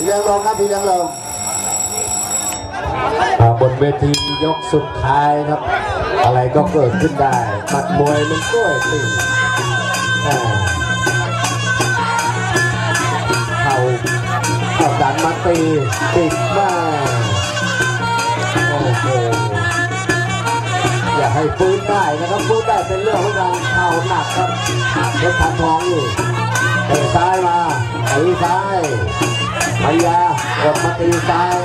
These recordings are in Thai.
พี่เลี้ยงลงครับพี่เลี้ยงลงอ่าบนเวทียกสุดท้ายครับ อะไรก็เกิดขึ้นได้หมัดมวยมันกล้วยติ่งเข่าเข้าดันมาตีติดมากโอ้โหอย่าให้ฟื้นได้นะครับฟื้นได้เป็นเรื่องของการเข่าหนักครับเพชรพันทองอยู่เตะซ้ายมาตีซ้าย มายากดมาตีซ้าย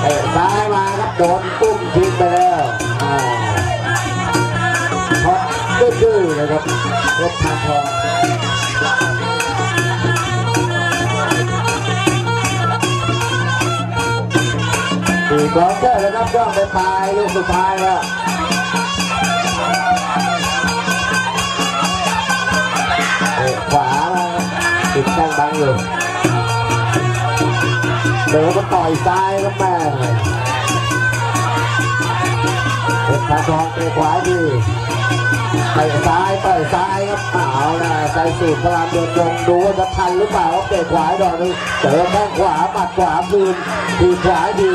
เตะซ้ายม ดื้อๆนะครับเพชรพานทองตีกลองเจอแล้วครับย่องไปปลายลูกสุดท้ายแล้วขวาติดแข้งบังอยู่เดินมาต่อยซ้ายครับแม่ พาทองเตะขวาดีเตะซ้ายต่อยซ้ายครับเอาละใจสูบพลังเดินลงดูว่าจะทันหรือเปล่าครับเตะขวาดอกนึงเจอแข้งขวาหมัดขวาคืนทีขวาดี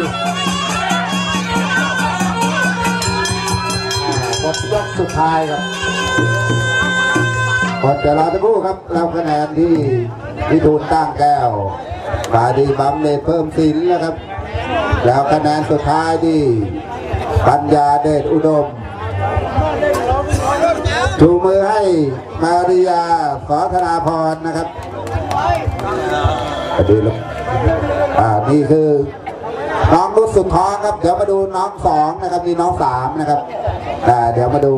หมดยกสุดท้ายครับก่อนจะรอสักครู่ครับเราคะแนนที่พิทูลตั้งแก้วบาดีบัมเนเพิ่มสินแล้วครับ แล้วคะแนนสุดท้ายที่ปัญญาเดชอุดม ชูมือให้มาริยาสอธนาพรนะครับสวัสดีลูกอ่านี่คือ น้องรุ่นสุดท้องครับ เดี๋ยวมาดูน้องสองนะครับมีน้องสามนะครับอ่าเดี๋ยวมาดู